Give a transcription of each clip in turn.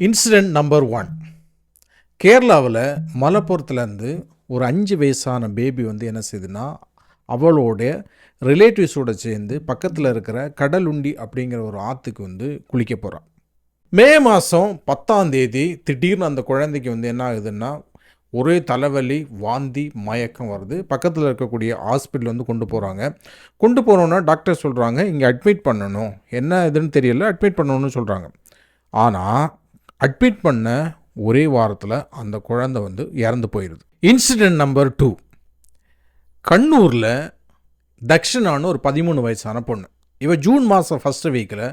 Incident number one கேரளாவில் மலப்புரத்துலேருந்து ஒரு அஞ்சு வயசான பேபி வந்து என்ன செய்யுதுன்னா அவளோட ரிலேட்டிவ்ஸோட சேர்ந்து பக்கத்தில் இருக்கிற கடலுண்டி அப்படிங்கிற ஒரு ஆற்றுக்கு வந்து குளிக்க போகிறான் மே மாதம் பத்தாம் தேதி திடீர்னு அந்த குழந்தைக்கு வந்து என்ன ஆகுதுன்னா ஒரே தலைவலி வாந்தி மயக்கம் வருது. பக்கத்தில் இருக்கக்கூடிய ஹாஸ்பிட்டல் வந்து கொண்டு போகிறாங்க கொண்டு போனோன்னா டாக்டர் சொல்கிறாங்க இங்கே அட்மிட் பண்ணணும். என்ன இதுன்னு தெரியல அட்மிட் பண்ணணும்னு சொல்கிறாங்க ஆனால் அட்மிட் பண்ண ஒரே வாரத்தில் அந்த குழந்தை வந்து இறந்து போயிடுது இன்சிடெண்ட் நம்பர் டூ கண்ணூரில் தக்ஷனான்னு ஒரு பதிமூணு வயசான பொண்ணு. இவ ஜூன் மாதம் ஃபஸ்ட்டு வீக்கில்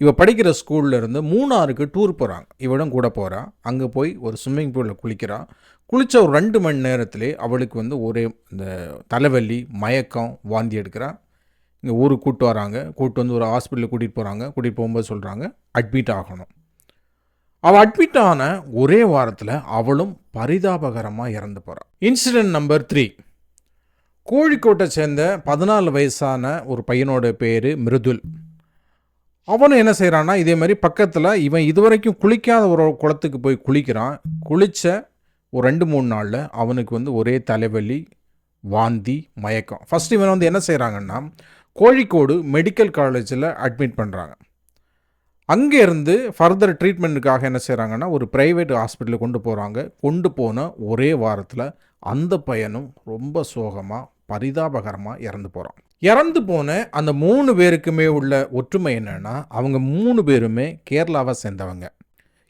இவ படிக்கிற ஸ்கூல்லேருந்து மூணாறுக்கு மூணாருக்கு டூர் போகிறாங்க இவளும் கூட போகிறான் அங்கே போய் ஒரு ஸ்விம்மிங் பூலில் குளிக்கிறான் குளித்த ஒரு ரெண்டு மணி நேரத்திலே அவளுக்கு வந்து ஒரே இந்த தலைவலி மயக்கம் வாந்தி எடுக்கிறான் இங்கே ஊருக்கு கூப்பிட்டு வராங்க. கூப்பிட்டு வந்து ஒரு ஹாஸ்பிட்டலுக்கு கூட்டிகிட்டு போகிறாங்க கூட்டிகிட்டு போகும்போது சொல்கிறாங்க அட்மிட் ஆகணும். அவள் அட்மிட் ஆன ஒரே வாரத்தில் அவளும் பரிதாபகரமாக இறந்து போகிறாள் இன்சிடென்ட் நம்பர் த்ரீ கோழிக்கோட்டை சேர்ந்த பதினாலு வயசான ஒரு பையனோட பேர் மிருதுல். அவனும் என்ன செய்கிறான்னா இதே மாதிரி பக்கத்தில் இவன் இதுவரைக்கும் குளிக்காத ஒரு குளத்துக்கு போய் குளிக்கிறான். குளித்த ஒரு ரெண்டு மூணு நாளில் அவனுக்கு வந்து ஒரே தலைவலி வாந்தி மயக்கம். ஃபஸ்ட் இவன் வந்து என்ன செய்கிறாங்கன்னா கோழிக்கோடு மெடிக்கல் காலேஜில் அட்மிட் பண்ணுறாங்க அங்கேருந்து ஃபர்தர் ட்ரீட்மெண்ட்டுக்காக என்ன செய்கிறாங்கன்னா ஒரு ப்ரைவேட் ஹாஸ்பிட்டலுக்கு கொண்டு போகிறாங்க கொண்டு போன ஒரே வாரத்தில் அந்த பையனும் ரொம்ப சோகமாக பரிதாபகரமாக இறந்து போகிறான் இறந்து போன அந்த மூணு பேருக்குமே உள்ள ஒற்றுமை என்னென்னா அவங்க மூணு பேருமே கேரளாவை சேர்ந்தவங்க.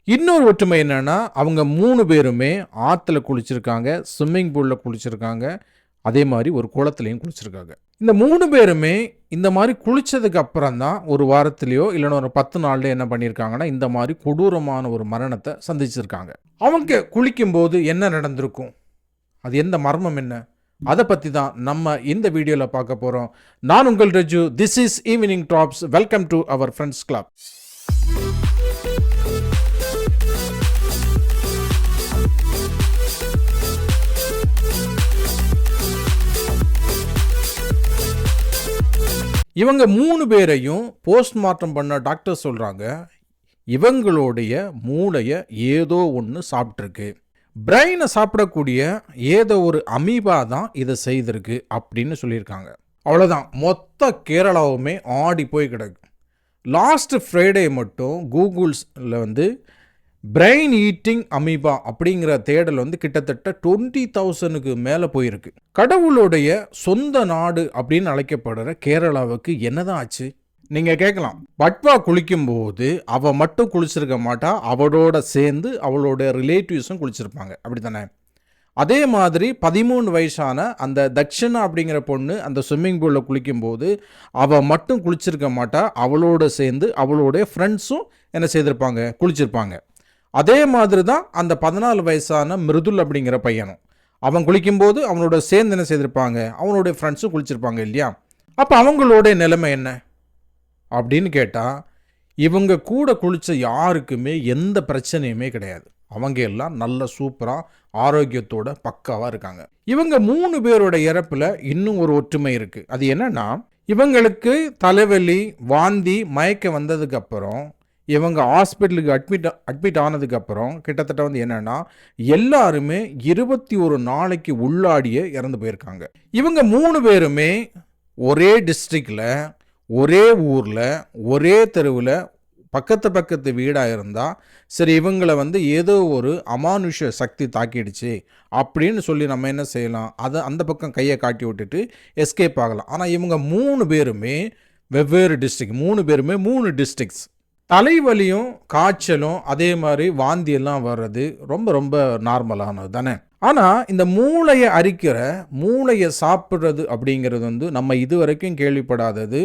இன்னொரு ஒற்றுமை என்னென்னா அவங்க மூணு பேருமே ஆற்றுல குளிச்சிருக்காங்க ஸ்விம்மிங் பூலில் குளிச்சிருக்காங்க அதே மாதிரி ஒரு குளத்துலையும் குளிச்சிருக்காங்க. இந்த மூணு பேருமே இந்த மாதிரி குளித்ததுக்கு அப்புறம் தான் ஒரு வாரத்துலேயோ இல்லைன்னா ஒரு பத்து நாள்லையோ என்ன பண்ணியிருக்காங்கன்னா இந்த மாதிரி கொடூரமான ஒரு மரணத்தை சந்திச்சிருக்காங்க. அவங்க குளிக்கும்போது என்ன நடந்திருக்கும்? அது எந்த மர்மம் என்ன? அதை பற்றி தான் நம்ம இந்த வீடியோவில் பார்க்க போகிறோம் நான் உங்கள் Raju this is evening tops welcome to our friends club இவங்க மூணு பேரையும் போஸ்ட்மார்ட்டம் பண்ண டாக்டர் சொல்கிறாங்க இவங்களுடைய மூளையை ஏதோ ஒன்று சாப்பிட்ருக்கு பிரெயினை சாப்பிடக்கூடிய ஏதோ ஒரு அமீபா தான் இதை செய்திருக்கு அப்படின்னு சொல்லியிருக்காங்க. அவ்வளோதான் மொத்த கேரளாவுமே ஆடி போய் கிடக்கு. லாஸ்ட் ஃப்ரைடே மட்டும் கூகுள்ஸில் வந்து பிரெயின் ஈட்டிங் அமீபா அப்படிங்கிற தேடல் வந்து கிட்டத்தட்ட டுவெண்ட்டி தௌசண்ட்க்கு மேலே போயிருக்கு. கடவுளுடைய சொந்த நாடு அப்படின்னு அழைக்கப்படுற கேரளாவுக்கு என்னதான் ஆச்சு? நீங்கள் கேட்கலாம். பட்வா குளிக்கும்போது அவள் மட்டும் குளிச்சிருக்க மாட்டா அவளோட சேர்ந்து அவளோட ரிலேட்டிவ்ஸும் குளிச்சிருப்பாங்க. அப்படி தானே அதே மாதிரி பதிமூணு வயசான அந்த தக்ஷனா அப்படிங்கிற பொண்ணு அந்த ஸ்விம்மிங் பூலில் குளிக்கும்போது அவள் மட்டும் குளிச்சிருக்க மாட்டா அவளோட சேர்ந்து அவளோடைய ஃப்ரெண்ட்ஸும் என்ன செய்திருப்பாங்க? குளிச்சிருப்பாங்க. அதே மாதிரி தான் அந்த பதினாலு வயசான மிருதுல் அப்படிங்கிற பையனும். அவன் குளிக்கும்போது அவனோட சேர்ந்து என்ன செய்திருப்பாங்க? அவனுடைய ஃப்ரெண்ட்ஸும் குளிச்சிருப்பாங்க இல்லையா? அப்போ அவங்களோட நிலைமை என்ன? அப்படின்னு கேட்டால் இவங்க கூட குளித்த யாருக்குமே எந்த பிரச்சனையுமே கிடையாது. அவங்க எல்லாம் நல்ல சூப்பராக ஆரோக்கியத்தோட பக்காவாக இருக்காங்க. இவங்க மூணு பேரோட இறப்பில் இன்னும் ஒரு ஒற்றுமை இருக்குது அது என்னன்னா இவங்களுக்கு தலைவலி வாந்தி மயக்க வந்ததுக்கப்புறம் இவங்க ஹாஸ்பிட்டலுக்கு அட்மிட் அட்மிட் ஆனதுக்கப்புறம் கிட்டத்தட்ட வந்து என்னென்னா எல்லாருமே இருபத்தி ஒரு நாளைக்கு உள்ளாடியே இறந்து போயிருக்காங்க. இவங்க மூணு பேருமே ஒரே டிஸ்ட்ரிக்டில் ஒரே ஊரில் ஒரே தெருவில் பக்கத்து பக்கத்து வீடாக இருந்தால் சரி இவங்களை வந்து ஏதோ ஒரு அமானுஷ சக்தி தாக்கிடுச்சு அப்படின்னு சொல்லி நம்ம என்ன செய்யலாம்? அதை அந்த பக்கம் கையை காட்டி விட்டுட்டு எஸ்கேப் ஆகலாம். ஆனால் இவங்க மூணு பேருமே வெவ்வேறு டிஸ்ட்ரிக் மூணு பேருமே மூணு டிஸ்ட்ரிக்ஸ் தலைவலியும் காய்ச்சலும் அதே மாதிரி வாந்தி எல்லாம் வர்றது ரொம்ப ரொம்ப நார்மலானது தானே? ஆனால் இந்த மூளையை அரிக்கிற மூளையை சாப்பிட்றது அப்படிங்கிறது வந்து நம்ம இதுவரைக்கும் கேள்விப்படாதது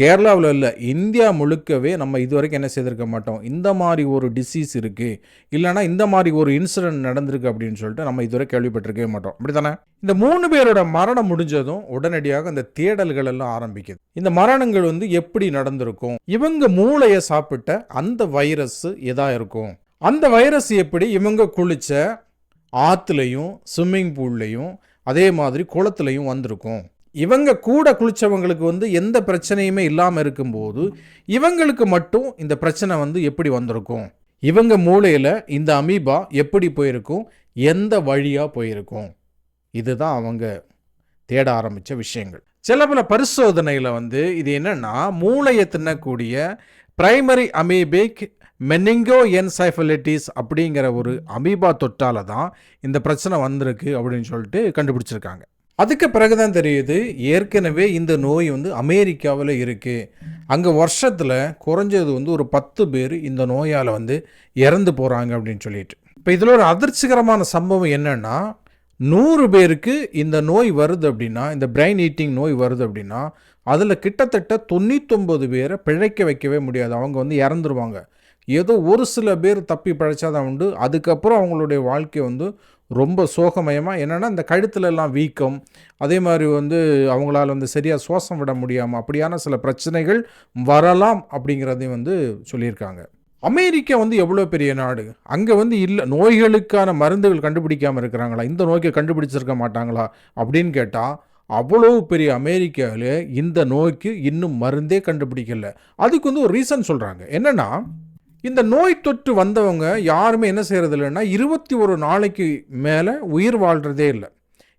கேரளாவில் இல்லை இந்தியா முழுக்கவே நம்ம இதுவரைக்கும் என்ன செய்திருக்க மாட்டோம். இந்த மாதிரி ஒரு டிசீஸ் இருக்குது இல்லைனா இந்த மாதிரி ஒரு இன்சிடென்ட் நடந்திருக்கு அப்படின்னு சொல்லிட்டு நம்ம இதுவரை கேள்விப்பட்டிருக்கவே மாட்டோம். அப்படி தானே இந்த மூணு பேரோட மரணம் முடிஞ்சதும் உடனடியாக இந்த தேடல்கள் எல்லாம் ஆரம்பிக்குது. இந்த மரணங்கள் வந்து எப்படி நடந்திருக்கும்? இவங்க மூளையை சாப்பிட்ட அந்த வைரஸ் எதா இருக்கும்? அந்த வைரஸ் எப்படி இவங்க குளித்த ஆற்றுலையும் ஸ்விம்மிங் பூல்லையும் அதே மாதிரி குளத்துலையும் வந்திருக்கும்? இவங்க கூட குளிச்சவங்களுக்கு வந்து எந்த பிரச்சனையுமே இல்லாமல் இருக்கும்போது இவங்களுக்கு மட்டும் இந்த பிரச்சனை வந்து எப்படி வந்திருக்கும்? இவங்க மூளையில் இந்த அமீபா எப்படி போயிருக்கும்? எந்த வழியாக போயிருக்கும்? இதுதான் அவங்க தேட ஆரம்பித்த விஷயங்கள். சில பல பரிசோதனையில் வந்து இது என்னென்னா மூளையை தின்னக்கூடிய பிரைமரி அமீபிக் மெனிங்கோ என்சைஃபலிட்டிஸ் அப்படிங்கிற ஒரு அமீபா தொட்டால தான் இந்த பிரச்சனை வந்திருக்கு அப்படின்னு சொல்லிட்டு கண்டுபிடிச்சிருக்காங்க. அதுக்கு பிறகு தான் தெரியுது ஏற்கனவே இந்த நோய் வந்து அமெரிக்காவில் இருக்குது அங்கே வருஷத்தில் குறைஞ்சது வந்து ஒரு பத்து பேர் இந்த நோயால் வந்து இறந்து போகிறாங்க அப்படின்னு சொல்லிட்டு. இப்போ இதில் ஒரு அதிர்ச்சிகரமான சம்பவம் என்னென்னா நூறு பேருக்கு இந்த நோய் வருது அப்படின்னா இந்த பிரெயின் ஈட்டிங் நோய் வருது அப்படின்னா அதில் கிட்டத்தட்ட தொண்ணூத்தொம்பது பேரை பிழைக்க வைக்கவே முடியாது. அவங்க வந்து இறந்துருவாங்க. ஏதோ ஒரு சில பேர் தப்பி பழைச்சாதான் உண்டு. அதுக்கப்புறம் அவங்களுடைய வாழ்க்கை வந்து ரொம்ப சோகமயமாக என்னென்னா இந்த கழுத்துல எல்லாம் வீக்கம் அதே மாதிரி வந்து அவங்களால வந்து சரியாக சுவாசம் விட முடியாமல் அப்படியான சில பிரச்சனைகள் வரலாம் அப்படிங்கிறதையும் வந்து சொல்லியிருக்காங்க. அமெரிக்கா வந்து எவ்வளோ பெரிய நாடு? அங்கே வந்து இல்லை நோய்களுக்கான மருந்துகள் கண்டுபிடிக்காமல் இருக்கிறாங்களா? இந்த நோய்க்கு கண்டுபிடிச்சிருக்க மாட்டாங்களா? அப்படின்னு கேட்டால் அவ்வளோ பெரிய அமெரிக்காவில் இந்த நோய்க்கு இன்னும் மருந்தே கண்டுபிடிக்கல. அதுக்கு வந்து ஒரு ரீசன் சொல்கிறாங்க என்னென்னா இந்த நோய் தொற்று வந்தவங்க யாருமே என்ன செய்கிறது இல்லைன்னா இருபத்தி ஒரு நாளைக்கு மேலே உயிர் வாழ்கிறதே இல்லை.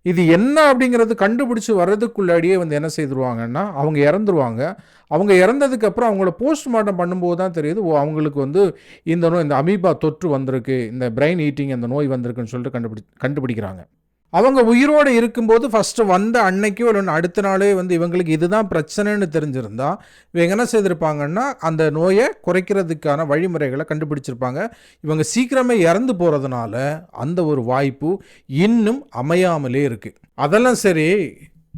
இது என்ன அப்படிங்கிறது கண்டுபிடிச்சி வர்றதுக்குள்ளாடியே வந்து என்ன செய்திருவாங்கன்னா அவங்க இறந்துருவாங்க. அவங்க இறந்ததுக்கப்புறம் அவங்கள போஸ்ட்மார்ட்டம் பண்ணும்போது தான் தெரியுது ஓ அவங்களுக்கு வந்து இந்த நோய் இந்த அமீபா தொற்று வந்திருக்கு இந்த பிரெயின் ஈட்டிங் அந்த நோய் வந்திருக்குன்னு சொல்லிட்டு கண்டுபிடி கண்டுபிடிக்கிறாங்க. அவங்க உயிரோடு இருக்கும்போது ஃபஸ்ட்டு வந்த அன்னைக்கோ இல்லை அடுத்த நாளே வந்து இவங்களுக்கு இதுதான் பிரச்சனைன்னு தெரிஞ்சிருந்தா இவங்க என்ன செய்திருப்பாங்கன்னா அந்த நோயை குறைக்கிறதுக்கான வழிமுறைகளை கண்டுபிடிச்சிருப்பாங்க. இவங்க சீக்கிரமே இறந்து போகிறதுனால அந்த ஒரு வாய்ப்பு இன்னும் அமையாமலே இருக்குது அதெல்லாம் சரி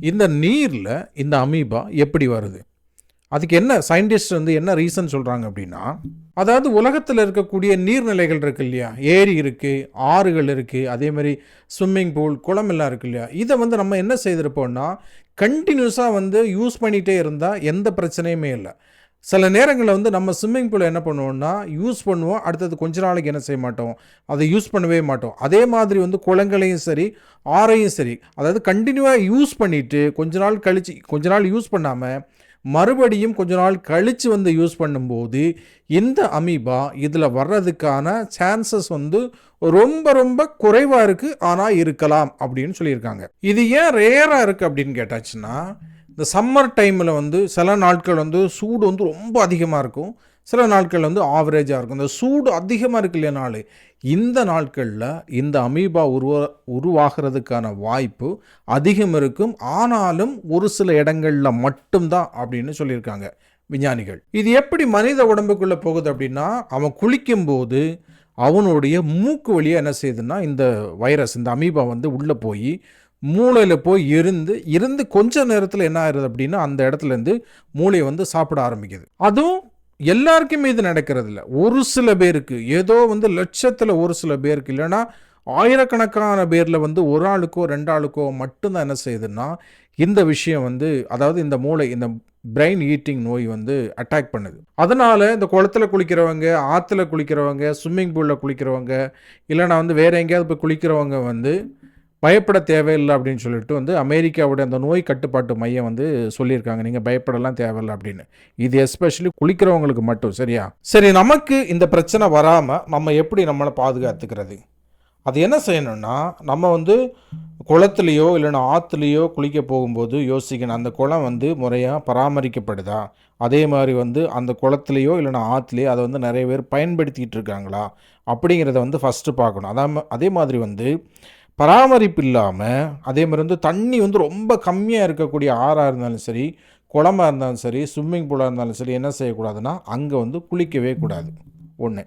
இந்த நீரில் இந்த அமீபா எப்படி வருது? அதுக்கு என்ன சயின்டிஸ்ட் வந்து என்ன ரீசன் சொல்கிறாங்க அப்படின்னா அதாவது உலகத்தில் இருக்கக்கூடிய நீர்நிலைகள் இருக்கு இல்லையா? ஏரி இருக்குது ஆறுகள் இருக்குது அதே மாதிரி ஸ்விம்மிங் பூல் குளம் எல்லாம் இருக்கு இல்லையா? இதை வந்து நம்ம என்ன செய்திருப்போம்னா கண்டினியூஸாக வந்து யூஸ் பண்ணிகிட்டே இருந்தால் எந்த பிரச்சனையுமே இல்லை. சில நேரங்களில் வந்து நம்ம ஸ்விம்மிங் பூலை என்ன பண்ணுவோம்னா யூஸ் பண்ணுவோம் அடுத்தது கொஞ்ச நாளைக்கு என்ன செய்ய மாட்டோம்? அதை யூஸ் பண்ணவே மாட்டோம். அதே மாதிரி வந்து குளங்களையும் சரி ஆறையும் சரி அதாவது கண்டினியூவாக யூஸ் பண்ணிவிட்டு கொஞ்ச நாள் கழித்து கொஞ்ச நாள் யூஸ் பண்ணாமல் மறுபடியும் கொஞ்ச நாள் கழித்து வந்து யூஸ் பண்ணும்போது இந்த அமீபா இதில் வர்றதுக்கான சான்சஸ் வந்து ரொம்ப ரொம்ப குறைவாக இருக்குது ஆனால் இருக்கலாம் அப்படின்னு சொல்லியிருக்காங்க. இது ஏன் ரேராக இருக்குது அப்படின்னு கேட்டாச்சுன்னா இந்த சம்மர் டைமில் வந்து சில நாட்கள் வந்து சூடு வந்து ரொம்ப அதிகமாக இருக்கும். சில நாட்கள் வந்து ஆவரேஜாக இருக்கும். இந்த சூடு அதிகமாக இருக்கு இல்லையா நாள்? இந்த நாட்களில் இந்த அமீபா உருவ உருவாகிறதுக்கான வாய்ப்பு அதிகம் இருக்கும். ஆனாலும் ஒரு சில இடங்களில் மட்டும்தான் அப்படின்னு சொல்லியிருக்காங்க விஞ்ஞானிகள். இது எப்படி மனித உடம்புக்குள்ளே போகுது அப்படின்னா அவன் குளிக்கும்போது அவனுடைய மூக்கு வழியாக என்ன செய்யுதுன்னா இந்த வைரஸ் இந்த அமீபா வந்து உள்ளே போய் மூளையில் போய் இருந்து இருந்து கொஞ்ச நேரத்தில் என்ன ஆயிடுது அப்படின்னா அந்த இடத்துலேருந்து மூளையை வந்து சாப்பிட ஆரம்பிக்குது. அதுவும் எல்லாருக்குமே இது நடக்கிறது இல்லை ஒரு சில பேருக்கு ஏதோ வந்து லட்சத்தில் ஒரு சில பேருக்கு இல்லைன்னா ஆயிரக்கணக்கான பேரில் வந்து ஒரு ஆளுக்கோ ரெண்டு ஆளுக்கோ மட்டும்தான் என்ன செய்யுதுன்னா இந்த விஷயம் வந்து அதாவது இந்த மூளை இந்த பிரெயின் ஈட்டிங் நோய் வந்து அட்டாக் பண்ணுது. அதனால் இந்த குளத்தில் குளிக்கிறவங்க ஆற்றுல குளிக்கிறவங்க ஸ்விம்மிங் பூலில் குளிக்கிறவங்க இல்லைனா வந்து வேறு எங்கேயாவது போய் குளிக்கிறவங்க வந்து பயப்பட தேவையில்லை அப்படின்னு சொல்லிட்டு வந்து அமெரிக்காவுடைய அந்த நோய் கட்டுப்பாட்டு மையம் வந்து சொல்லியிருக்காங்க. நீங்கள் பயப்படலாம் தேவையில்லை அப்படின்னு. இது எஸ்பெஷலி குளிக்கிறவங்களுக்கு மட்டும் சரியா? சரி நமக்கு இந்த பிரச்சனை வராமல் நம்ம எப்படி நம்மளை பாதுகாத்துக்கிறது? அது என்ன செய்யணும்னா நம்ம வந்து குளத்துலேயோ இல்லைன்னா ஆற்றுலையோ குளிக்க போகும்போது யோசிக்கணும். அந்த குளம் வந்து முறையாக பராமரிக்கப்படுதா? அதே மாதிரி வந்து அந்த குளத்துலேயோ இல்லைன்னா ஆற்றுலையோ அதை வந்து நிறைய பேர் பயன்படுத்திகிட்டு இருக்காங்களா? அப்படிங்கிறத வந்து ஃபஸ்ட்டு பார்க்கணும். அதான் அதே மாதிரி வந்து பராமரிப்பு இல்லாமல் அதே மாதிரி வந்து தண்ணி வந்து ரொம்ப கம்மியாக இருக்கக்கூடிய ஆறாக இருந்தாலும் சரி குளமாக இருந்தாலும் சரி ஸ்விம்மிங் பூலாக இருந்தாலும் சரி என்ன செய்யக்கூடாதுன்னா அங்கே வந்து குளிக்கவே கூடாது. ஒன்று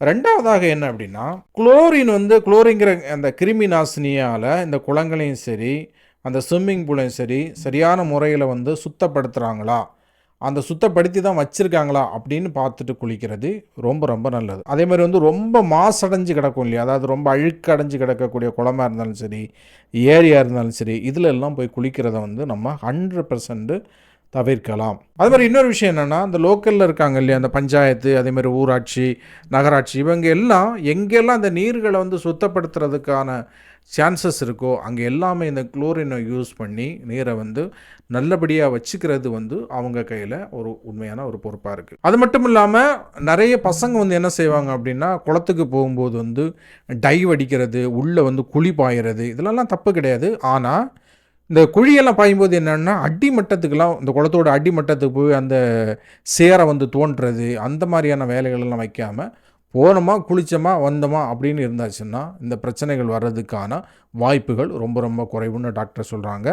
ரெண்டாவதாக என்ன அப்படின்னா குளோரின் வந்து குளோரிங்கிற அந்த கிருமி நாசினியால் இந்த குளங்களையும் சரி அந்த ஸ்விம்மிங் பூலையும் சரி சரியான முறையில் வந்து சுத்தப்படுத்துகிறாங்களா அந்த சுத்தப்படுத்தி தான் வச்சுருக்காங்களா அப்படின்னு பார்த்துட்டு குளிக்கிறது ரொம்ப ரொம்ப நல்லது. அதே மாதிரி வந்து ரொம்ப மாசடைஞ்சு கிடக்கும் இல்லையா? அதாவது ரொம்ப அழுக்கடைஞ்சு கிடக்கக்கூடிய குளமாக இருந்தாலும் சரி ஏரியாக இருந்தாலும் சரி இதில் எல்லாம் போய் குளிக்கிறத வந்து நம்ம ஹண்ட்ரட் பர்சன்ட்டு தவிர்க்கலாம். அது மாதிரி இன்னொரு விஷயம் என்னென்னா இந்த லோக்கலில் இருக்காங்க இல்லையா அந்த பஞ்சாயத்து அதே மாதிரி ஊராட்சி நகராட்சி இவங்க எல்லாம் எங்கெல்லாம் அந்த நீர்களை வந்து சுத்தப்படுத்துறதுக்கான சான்சஸ் இருக்கோ அங்கே எல்லாமே இந்த குளோரினை யூஸ் பண்ணி நீரை வந்து நல்லபடியாக வச்சுக்கிறது வந்து அவங்க கையில் ஒரு உண்மையான ஒரு பொறுப்பாக இருக்குது அது மட்டும் இல்லாமல் நிறைய பசங்க வந்து என்ன செய்வாங்க அப்படின்னா குளத்துக்கு போகும்போது வந்து டைவ் அடிக்கிறது உள்ளே வந்து குழி பாயிறது இதெல்லாம் தப்பு கிடையாது. ஆனால் இந்த குழியெல்லாம் பாயும்போது என்னென்னா அடிமட்டத்துக்கெல்லாம் இந்த குளத்தோட அடிமட்டத்துக்கு போய் அந்த சேரை வந்து தோன்றுறது அந்த மாதிரியான வேலைகளெல்லாம் வைக்காமல் போனோமா குளிச்சோமா வந்தோமா அப்படின்னு இருந்தாச்சுன்னா இந்த பிரச்சனைகள் வர்றதுக்கான வாய்ப்புகள் ரொம்ப ரொம்ப குறைவுன்னு டாக்டர் சொல்கிறாங்க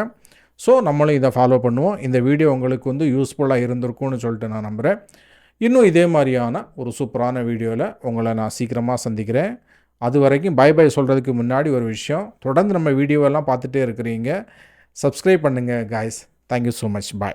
ஸோ நம்மளும் இதை ஃபாலோ பண்ணுவோம். இந்த வீடியோ உங்களுக்கு வந்து யூஸ்ஃபுல்லாக இருந்திருக்கும்னு சொல்லிட்டு நான் நம்புகிறேன் இன்னும் இதே மாதிரியான ஒரு சூப்பரான வீடியோவில் உங்களை நான் சீக்கிரமாக சந்திக்கிறேன். அது வரைக்கும் பை பை சொல்கிறதுக்கு முன்னாடி ஒரு விஷயம் தொடர்ந்து நம்ம வீடியோவெல்லாம் பார்த்துட்டே இருக்கிறீங்க. சப்ஸ்கிரைப் பண்ணுங்கள் guys thank you so much bye